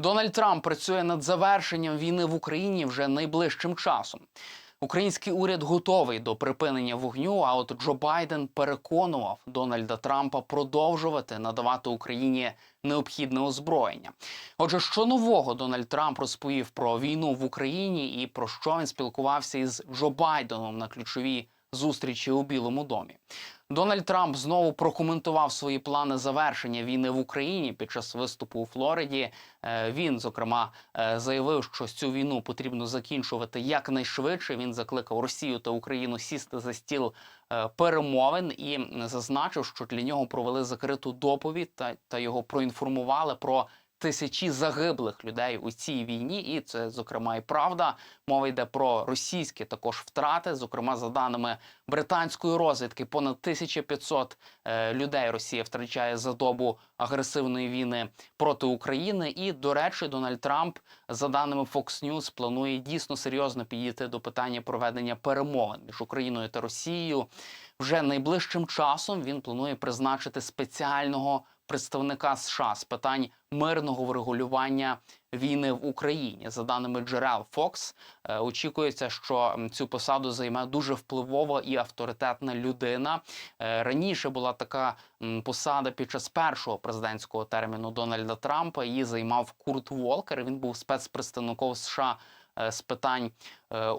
Дональд Трамп працює над завершенням війни в Україні вже найближчим часом. Український уряд готовий до припинення вогню. А от Джо Байден переконував Дональда Трампа продовжувати надавати Україні необхідне озброєння. Отже, що нового Дональд Трамп розповів про війну в Україні і про що він спілкувався із Джо Байденом на ключовій зустрічі у Білому домі. Дональд Трамп знову прокоментував свої плани завершення війни в Україні під час виступу у Флориді. Е, Він зокрема е, заявив, що цю війну потрібно закінчувати якнайшвидше. Він закликав Росію та Україну сісти за стіл е, перемовин і зазначив, що для нього провели закриту доповідь та, та його проінформували про. Тисячі загиблих людей у цій війні, і це зокрема і правда. Мова йде про російські також втрати. Зокрема, за даними британської розвідки, понад 1500 е, людей Росія втрачає за добу агресивної війни проти України. І до речі, Дональд Трамп, за даними Fox News, планує дійсно серйозно підійти до питання проведення перемовин між Україною та Росією. Вже найближчим часом він планує призначити спеціального представника США з питань мирного врегулювання війни в Україні. За даними джерел Fox, е, очікується, що цю посаду займе дуже впливова і авторитетна людина. Е, Раніше була така посада під час першого президентського терміну Дональда Трампа. Її займав Курт Волкер. Він був спецпредставником США. е, З питань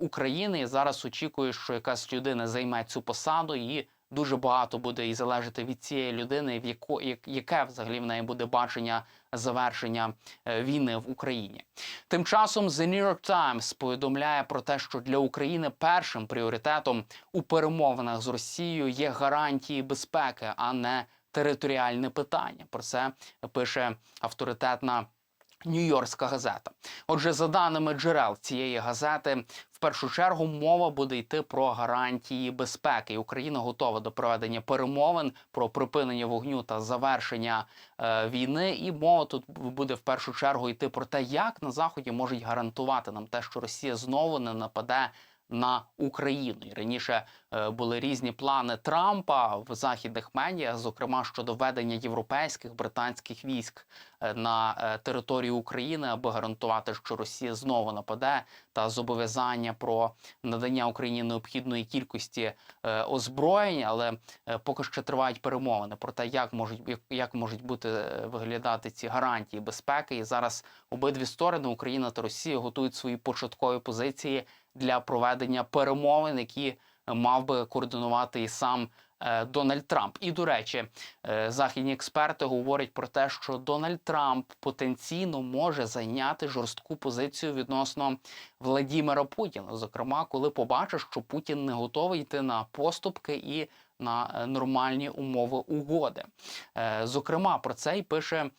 України і зараз очікує, що якась людина займе цю посаду, і дуже багато буде і залежати від цієї людини, в яко як- яке взагалі в неї буде бачення завершення е, війни в Україні. Тим часом The New York Times повідомляє про те, що для України першим пріоритетом у перемовинах з Росією є гарантії безпеки, а не територіальне питання. Про це пише авторитетна. Нью-Йоркська газета. Отже, за даними джерел цієї газети, в першу чергу мова буде йти про гарантії безпеки. І Україна готова до проведення перемовин про припинення вогню та завершення е, війни. І мова тут буде в першу чергу йти про те, як на заході можуть гарантувати нам те, що Росія знову не нападе. На Україну і раніше е, були різні плани Трампа в західних медіа, зокрема щодо ведення європейських британських військ е, на е, територію України, аби гарантувати, що Росія знову нападе, та зобов'язання про надання Україні необхідної кількості озброєнь, але поки що тривають перемовини про те, як можуть як, можуть бути виглядати ці гарантії безпеки. І зараз обидві сторони Україна та Росія готують свої початкові позиції для проведення перемовин, які мав би координувати і сам е, Дональд Трамп. І до речі, е, західні експерти говорять про те, що Дональд Трамп потенційно може зайняти жорстку позицію відносно Владімира Путіна. Зокрема, коли побачить, що Путін не готовий йти на поступки і на е, нормальні умови угоди. Зокрема, про це й пише.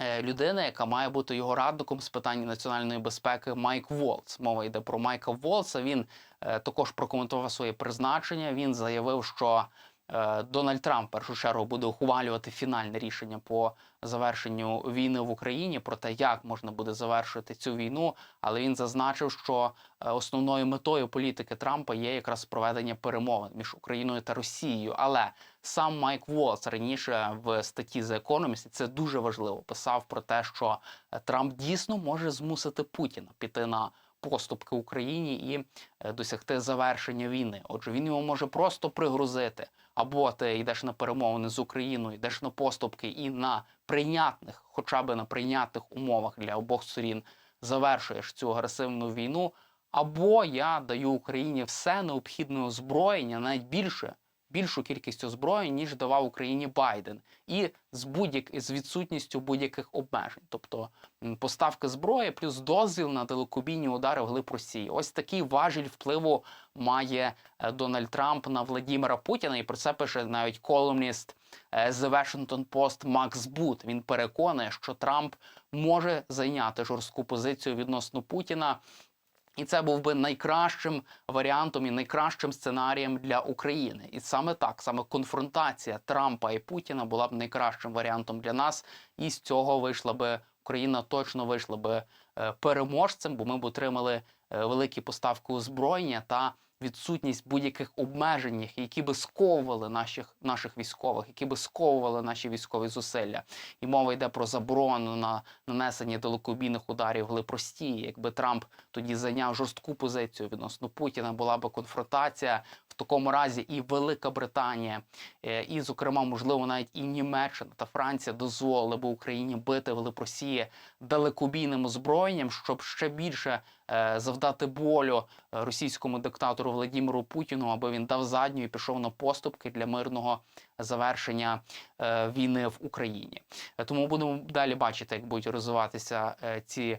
Е, Людина, яка має бути його радником з питань національної безпеки, Майк Волц. Мова йде про Майка Волца. Він е, також прокоментував своє призначення. Він заявив, що е, Дональд Трамп в першу чергу буде ухвалювати фінальне рішення по завершенню війни в Україні про те, як можна буде завершити цю війну. Але він зазначив, що основною метою політики Трампа є якраз проведення перемовин між Україною та Росією. Але сам Майк Волц раніше в статті The Economist, і це дуже важливо, писав про те, що е, Трамп дійсно може змусити Путіна піти на поступки Україні і е, досягти завершення війни. Отже, він його може просто пригрузити. Або ти йдеш на перемовини з Україною, йдеш на поступки і на прийнятних, хоча б на прийнятних умовах для обох сторін завершуєш цю агресивну війну. Або я даю Україні все необхідне озброєння, навіть більше, більшу кількість озброєнь, ніж давав Україні Байден, і з будь-як з відсутністю будь-яких обмежень, тобто поставки зброї плюс дозвіл на далекобійні удари вглиб Росії. Ось такий важіль впливу має е, Дональд Трамп на Владімира Путіна, і про це пише навіть колумніст е, The Washington Post Макс Бут. Він переконує, що Трамп може зайняти жорстку позицію відносно Путіна. І це був би найкращим варіантом і найкращим сценарієм для України. І саме так, саме конфронтація Трампа і Путіна була б найкращим варіантом для нас. І з цього вийшла би Україна точно вийшла би е, переможцем, бо ми б отримали е, великі поставки озброєння та відсутність будь-яких обмежень, які би сковували наших наших військових, які би сковували наші військові зусилля. І мова йде про заборону на нанесення далекобійних ударів глиб Росії. Якби Трамп тоді зайняв жорстку позицію відносно Путіна, була би конфронтація. В такому разі і Велика Британія, е, і, зокрема, можливо, навіть і Німеччина та Франція дозволили би Україні бити глиб Росії далекобійним озброєнням, щоб ще більше завдати болю е, російському диктатору Владимиру Путіну, аби він дав задню і пішов на поступки для мирного завершення е, війни в Україні. Е, Тому будемо далі бачити, як будуть розвиватися е, ці е,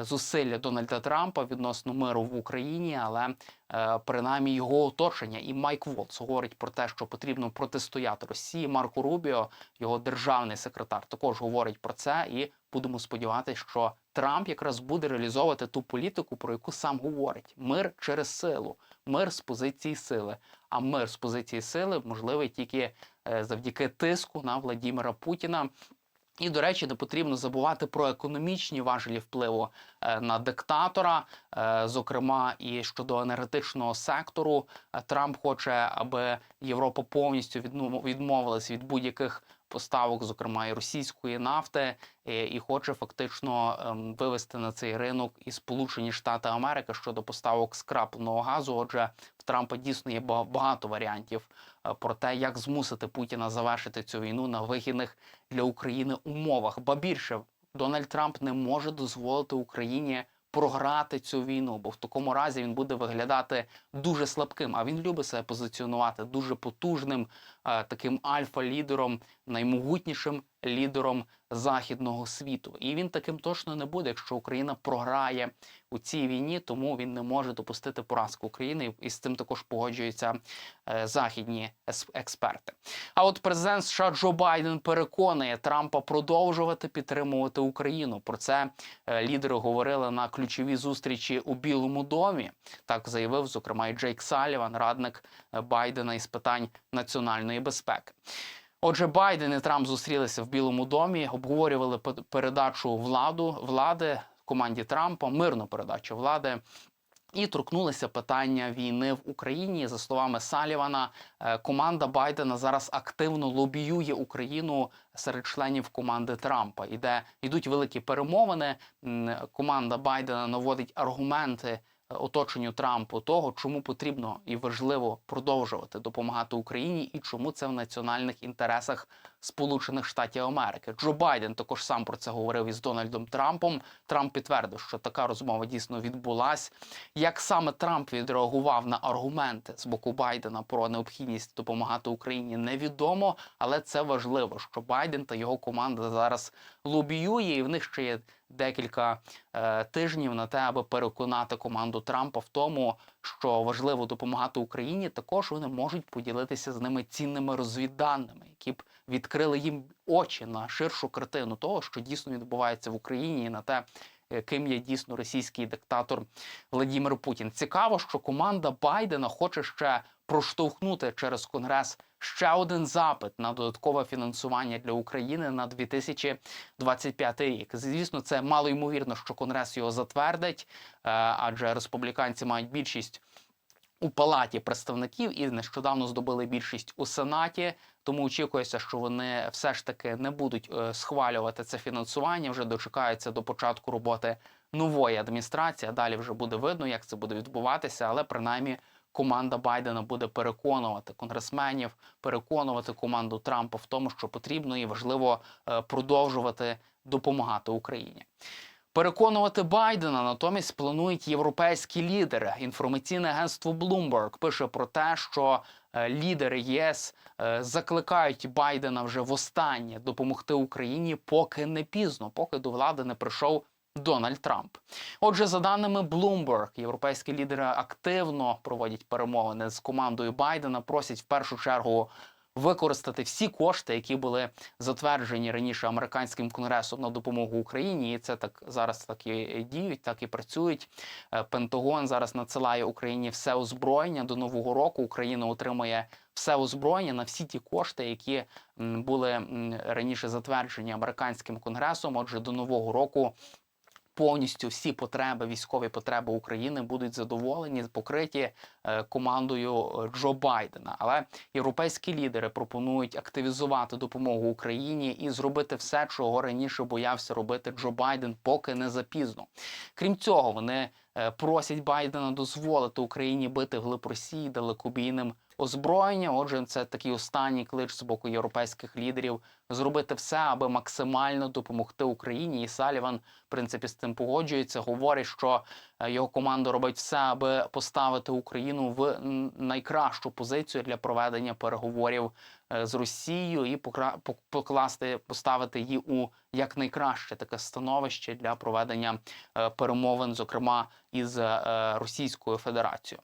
зусилля Дональда Трампа відносно миру в Україні, але е, принаймні його оточення і Майк Волц говорить про те, що потрібно протистояти Росії. Марко Рубіо, його державний секретар, також говорить про це, і будемо сподіватися, що Трамп якраз буде реалізовувати ту політику, про яку сам говорить: мир через силу, мир з позиції сили. А мир з позиції сили можливий тільки е, завдяки тиску на Владімира Путіна. І, до речі, не потрібно забувати про економічні важелі впливу е, на диктатора, Е, зокрема і щодо енергетичного сектору. Е, Трамп хоче, аби Європа повністю відмовилась від будь-яких поставок, зокрема і російської нафти, і хоче фактично ем, вивести на цей ринок і Сполучені Штати Америки щодо поставок скрапленого газу. Отже, Трампа дійсно є багато варіантів е, про те, як змусити Путіна завершити цю війну на вигідних для України умовах. Ба більше Дональд Трамп не може дозволити Україні програти цю війну, бо в такому разі він буде виглядати дуже слабким. А він любить себе позиціонувати дуже потужним, е, таким альфа-лідером, наймогутнішим лідером західного світу. І він таким точно не буде, якщо Україна програє у цій війні, тому він не може допустити поразку України, і з цим також погоджуються е, західні експерти. А от президент США Джо Байден переконує Трампа продовжувати підтримувати Україну. Про це е, лідери говорили на ключовій зустрічі у Білому домі. Так заявив, зокрема, і Джейк Саліван, радник е, Байдена із питань національної безпеки. Отже, Байден і Трамп зустрілися в Білому домі, обговорювали пе- передачу владу влади команді Трампа, мирну передачу влади. І торкнулися питання війни в Україні. За словами Салівана, е, команда Байдена зараз активно лобіює Україну серед членів команди Трампа. Іде йдуть великі перемовини. Команда Байдена наводить аргументи оточенню Трампу того, чому потрібно і важливо продовжувати допомагати Україні, і чому це в національних інтересах Сполучених Штатів Америки. Джо Байден також сам про це говорив із Дональдом Трампом. Трамп підтвердив, що така розмова дійсно відбулась. Як саме Трамп відреагував на аргументи з боку Байдена про необхідність допомагати Україні, невідомо, але це важливо, що Байден та його команда зараз лобіює, і в них ще є декілька е, тижнів на те, аби переконати команду Трампа в тому, що важливо допомагати Україні. Також вони можуть поділитися з ними цінними розвідданими, які б відкрили їм очі на ширшу картину того, що дійсно відбувається в Україні, і на те, е, ким є дійсно російський диктатор Владимир Путін. Цікаво, що команда Байдена хоче ще проштовхнути через конгрес ще один запит на додаткове фінансування для України на 2025 рік. Звісно, це мало ймовірно, що конгрес його затвердить, е, адже республіканці мають більшість. У палаті представників і нещодавно здобули більшість у сенаті. Тому очікується, що вони все ж таки не будуть е, схвалювати це фінансування. Вже дочекаються до початку роботи нової адміністрації. а Далі вже буде видно, як це буде відбуватися. Але принаймні команда Байдена буде переконувати конгресменів, переконувати команду Трампа в тому, що потрібно і важливо е, продовжувати допомагати Україні. Переконувати Байдена натомість планують європейські лідери. Інформаційне агентство Bloomberg пише про те, що е, лідери ЄС е, закликають Байдена вже востаннє допомогти Україні, поки не пізно, поки до влади не прийшов Дональд Трамп. Отже, за даними Bloomberg, європейські лідери активно проводять перемовини з командою Байдена, просять в першу чергу використати всі кошти, які були затверджені раніше американським конгресом на допомогу Україні. І це так зараз так і діють, так і працюють. Е, Пентагон зараз надсилає Україні все озброєння до нового року. Україна отримує все озброєння на всі ті кошти, які були раніше затверджені американським конгресом. Отже, до нового року повністю всі потреби, військові потреби України будуть задоволені, покриті е, командою е, Джо Байдена. Але європейські лідери пропонують активізувати допомогу Україні і зробити все, чого раніше боявся робити Джо Байден, поки не запізно. Крім цього, вони е, просять Байдена дозволити Україні бити вглиб Росії далекобійним озброєння. Отже, це такий останній клич з боку європейських лідерів зробити все, аби максимально допомогти Україні. І Саліван, в принципі, з цим погоджується. Говорить, що е, його команда робить все, аби поставити Україну в найкращу позицію для проведення переговорів е, з Росією і покласти, поставити її у якнайкраще таке становище для проведення е, перемовин, зокрема із Російською Федерацією.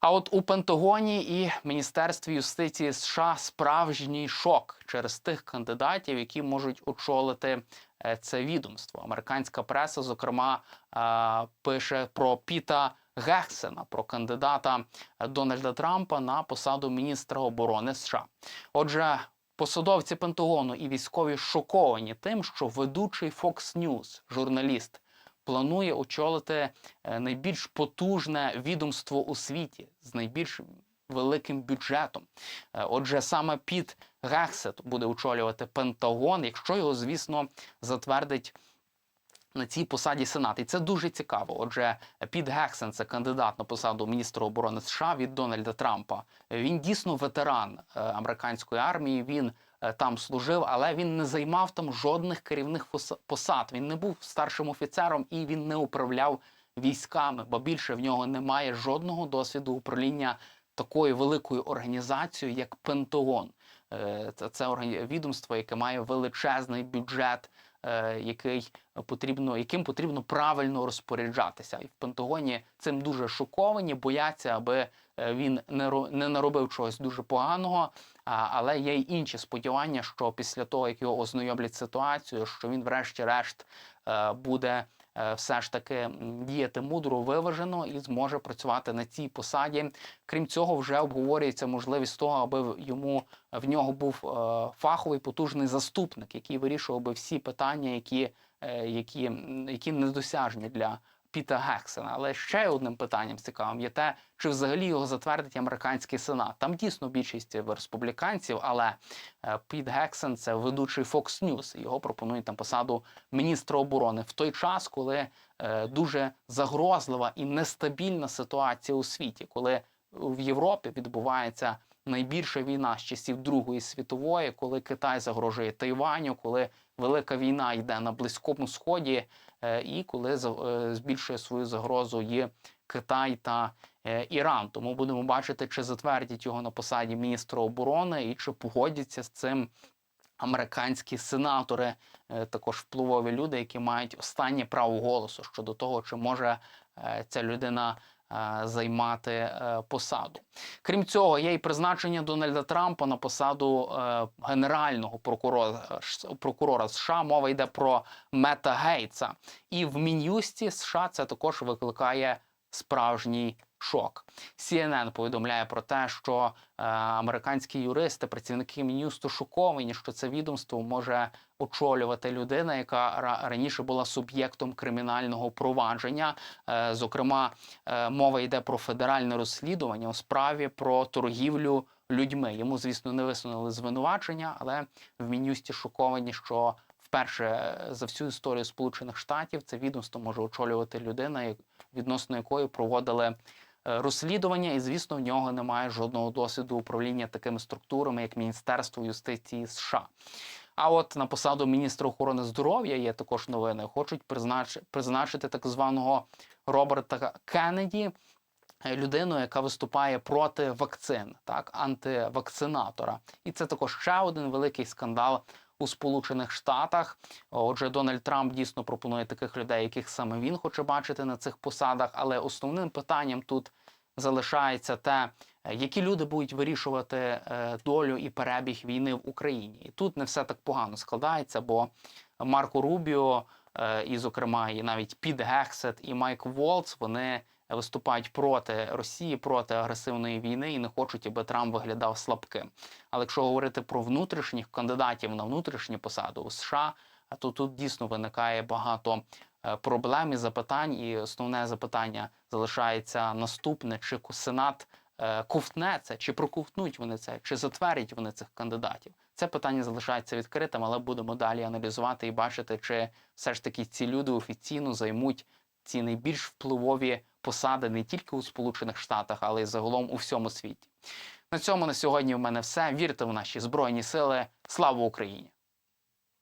А от у Пентагоні і Міністерстві юстиції США справжній шок через тих кандидатів, які можуть очолити е, це відомство. Американська преса, зокрема, е, пише про Піта Гексена, про кандидата е, Дональда Трампа на посаду міністра оборони США. Отже, посадовці Пентагону і військові шоковані тим, що ведучий Fox News, журналіст, планує очолити е, найбільш потужне відомство у світі з найбільш великим бюджетом. Е, Отже, саме Піт Гексет буде очолювати Пентагон, якщо його, звісно, затвердить. На цій посаді Сенат. І це дуже цікаво. Отже, Піт Гексен це кандидат на посаду міністра оборони США від Дональда Трампа. Він дійсно ветеран е, американської армії. Він там служив, але він не займав там жодних керівних посад. Він не був старшим офіцером і він не управляв військами, бо більше в нього немає жодного досвіду управління такою великою організацією, як Пентагон. Е, Це, відомство, яке має величезний бюджет, е, який потрібно, яким потрібно правильно розпоряджатися. І в Пентагоні цим дуже шоковані, бояться, аби е, він не ро- не наробив чогось дуже поганого. Але є й інші сподівання, що після того, як його ознайомлять з ситуацією, що він, врешті-решт, е, буде е, все ж таки діяти мудро, виважено і зможе працювати на цій посаді. Крім цього, вже обговорюється можливість того, аби йому в нього був е, фаховий потужний заступник, який вирішував би всі питання, які, е, які, які недосяжні для. Піта Гексена, але ще одним питанням цікавим є те, чи взагалі його затвердить американський сенат. Там дійсно більшість республіканців, але е, Піт Гексен це ведучий Fox News. Його пропонують на посаду міністра оборони в той час, коли е, дуже загрозлива і нестабільна ситуація у світі, коли в Європі відбувається найбільша війна з часів Другої світової, коли Китай загрожує Тайваню, коли велика війна йде на Близькому Сході, і коли е, збільшує свою загрозу і Китай та е, Іран. Тому будемо бачити, чи затвердять його на посаді міністра оборони і чи погодяться з цим американські сенатори, е, також впливові люди, які мають останнє право голосу щодо того, чи може е, ця людина е, займати е, посаду. Крім цього, є і призначення Дональда Трампа на посаду е, генерального прокурора, прокурора США. Мова йде про Мета Гейтса. І в Мін'юсті США це також викликає справжній шок. CNN повідомляє про те, що е, американські юристи, працівники Мін'юсту шоковані, що це відомство може очолювати людина, яка ра- раніше була суб'єктом кримінального провадження. Е, зокрема, е, мова йде про федеральне розслідування у справі про торгівлю людьми. Йому, звісно, не висунули звинувачення, але в Мін'юсті шоковані, що вперше е, за всю історію Сполучених Штатів це відомство може очолювати людина, відносно якої проводили розслідування, і звісно, в нього немає жодного досвіду управління такими структурами, як Міністерство юстиції США. А от на посаду міністра охорони здоров'я є також новини. Хочуть признач- призначити так званого Роберта Кеннеді, е, людину, яка виступає проти вакцин, так антивакцинатора. І це також ще один великий скандал у Сполучених Штатах. Отже, Дональд Трамп дійсно пропонує таких людей, яких саме він хоче бачити на цих посадах. Але основним питанням тут залишається те, які люди будуть вирішувати е, долю і перебіг війни в Україні. І тут не все так погано складається, бо Марко Рубіо, е, і, зокрема, і навіть Піт Гексет і Майк Волц, вони виступають проти Росії, проти агресивної війни і не хочуть, аби Трамп виглядав слабким. Але якщо говорити про внутрішніх кандидатів на внутрішні посади у США, то тут дійсно виникає багато е, проблем і запитань. І основне запитання залишається наступне: чи Сенат е, ковтне це, чи проковтнуть вони це, чи затвердять вони цих кандидатів. Це питання залишається відкритим, але будемо далі аналізувати і бачити, чи все ж таки ці люди офіційно займуть ці найбільш впливові посади не тільки у Сполучених Штатах, але й загалом у всьому світі. На цьому на сьогодні в мене все. Вірте в наші збройні сили. Слава Україні!